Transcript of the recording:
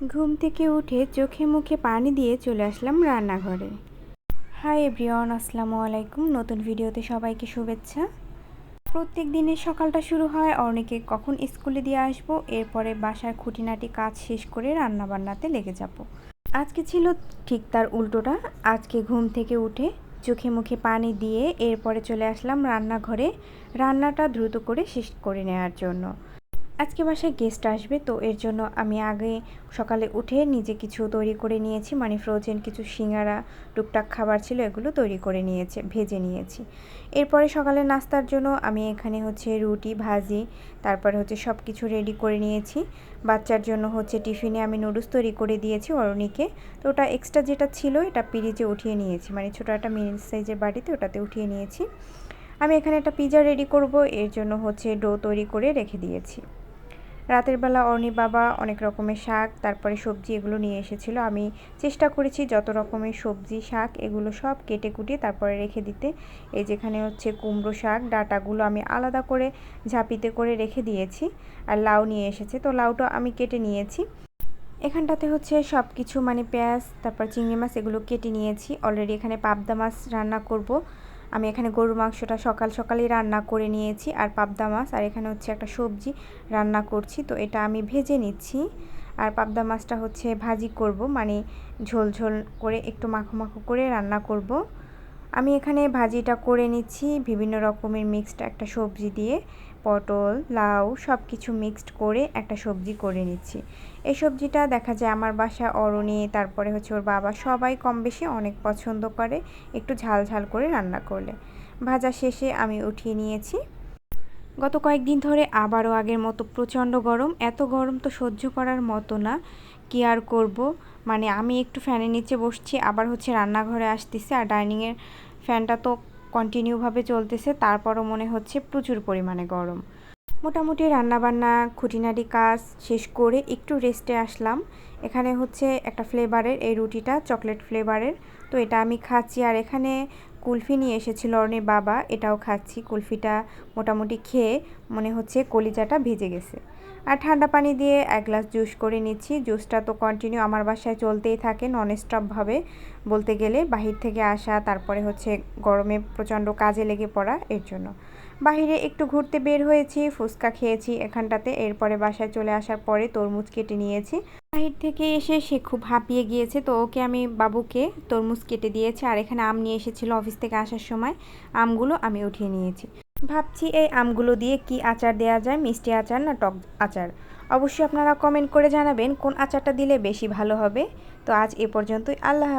ঘুম থেকে উঠে চোখে মুখে পানি দিয়ে চলে আসলাম রান্নাঘরে। হাই এভরিওয়ান আসসালামু আলাইকুম। নতুন ভিডিওতে সবাইকে শুভেচ্ছা। প্রত্যেক দিনের সকালটা শুরু হয় অনেকে কখন স্কুলে দিয়ে আসব, এরপরে বাসার খুঁটিনাটি কাজ শেষ করে রান্না বান্নাতে লেগে যাব। আজকে ছিল ঠিক তার উল্টোটা। আজকে ঘুম থেকে উঠে চোখে মুখে পানি দিয়ে এরপরে চলে আসলাম রান্নাঘরে। রান্নাটা দ্রুত করে শেষ করে নেওয়ার জন্য। আজকে বাসায় গেস্ট আসবে, তো এর জন্য আমি আগে সকালে উঠে নিজে কিছু তৈরি করে নিয়েছি মানে ফ্রোজেন কিছু সিঙ্গারা, টুকটাক খাবার ছিল এগুলো তৈরি করে নিয়েছে, ভেজে নিয়েছি। এরপরে সকালে নাস্তার জন্য আমি এখানে হচ্ছে রুটি, ভাজি, তারপরে হচ্ছে সব কিছু রেডি করে নিয়েছি। বাচ্চার জন্য হচ্ছে টিফিনে আমি নুডলস তৈরি করে দিয়েছি অরণিকে। তো ওটা এক্সট্রা যেটা ছিল এটা পিরিজে উঠিয়ে নিয়েছি মানে ছোটো একটা মিনি সাইজের বাড়িতে ওটাতে উঠিয়ে নিয়েছি। আমি এখানে একটা পিজা রেডি করব, এর জন্য হচ্ছে ডো তৈরি করে রেখে দিয়েছি। রাতের বেলা অর্ণি বাবা অনেক রকমের শাক, তারপরে সবজি এগুলো নিয়ে এসেছিল। আমি চেষ্টা করেছি যত রকমের সবজি, শাক এগুলো সব কেটে কুটে তারপরে রেখে দিতে। এই যেখানে হচ্ছে কুমড়ো শাক, ডাটাগুলো আমি আলাদা করে ঝাঁপিতে করে রেখে দিয়েছি আর লাউ নিয়ে এসেছে। তো লাউটা আমি কেটে নিয়েছি। এখানটাতে হচ্ছে সব কিছু মানে পেঁয়াজ, তারপর চিংড়ি মাছ এগুলো কেটে নিয়েছি। অলরেডি এখানে পাবদা মাছ রান্না করব। আমি এখানে গরুর মাংসটা সকাল সকালেই রান্না করে নিয়েছি আর পাবদা মাছ, আর এখানে হচ্ছে একটা সবজি রান্না করছি। তো এটা আমি ভেজে নিচ্ছি। আর পাবদা মাছটা হচ্ছে ভাজি করব মানে ঝোল ঝোল করে একটু মাখো মাখো করে রান্না করব। আমি এখানে ভাজিটা করে নিচ্ছি, বিভিন্ন রকমের মিক্সড একটা সবজি দিয়ে। পটল, লাউ সব কিছু মিক্সড করে একটা সবজি করে নিচ্ছি। এই সবজিটা দেখা যায় আমার বাসা অরণি, তারপরে হচ্ছে ওর বাবা সবাই কম বেশি অনেক পছন্দ করে, একটু ঝাল ঝাল করে রান্না করলে। ভাজা শেষে আমি উঠিয়ে নিয়েছি। গত কয়েকদিন ধরে আবারও আগের মতো প্রচণ্ড গরম, এত গরম তো সহ্য করার মতো না। কি আর করব? মানে আমি একটু ফ্যানের নিচে বসছি, আবার হচ্ছে রান্নাঘরে আসতেছে আর ডাইনিংয়ের ফ্যানটা তো কন্টিনিউভাবে চলতেছে, তারপরও মনে হচ্ছে প্রচুর পরিমাণে গরম। মোটামুটি রান্নাবান্না, খুঁটিনাটি কাজ শেষ করে একটু রেস্টে আসলাম। এখানে হচ্ছে একটা ফ্লেভারের, এই রুটিটা চকলেট ফ্লেভারের। তো এটা আমি খাচ্ছি। আর এখানে কুলফি নিয়ে এসেছিল অর্ণের বাবা, এটাও খাচ্ছি। কুলফিটা মোটামুটি খেয়ে মনে হচ্ছে কলিজাটা ভেজে গেছে। আর ঠান্ডা পানি দিয়ে এক গ্লাস জুস করে নিচ্ছি। জুসটা তো কন্টিনিউ আমার বাসায় চলতেই থাকে নন স্টপভাবে বলতে গেলে বাহির থেকে আসা, তারপরে হচ্ছে গরমে প্রচণ্ড কাজে লেগে পড়া, এর জন্য। বাহিরে একটু ঘুরতে বের হয়েছি, ফুচকা খেয়েছি এখানটাতে। এরপরে বাসায় চলে আসার পরে তরমুজ কেটে নিয়েছি। থেকে এসে সে খুব হাঁপিয়ে গিয়েছে। তো ওকে আমি, বাবুকে তরমুজ কেটে দিয়েছি আর এখানে আম নিয়ে এসেছিল অফিস থেকে আসার সময়। আমগুলো আমি উঠিয়ে নিয়েছি। ভাবছি এই আমগুলো দিয়ে কি আচার দেওয়া যায়, মিষ্টি আচার না টক আচার? অবশ্যই আপনারা কমেন্ট করে জানাবেন কোন আচারটা দিলে বেশি ভালো হবে। তো আজ এ পর্যন্তই। আল্লাহ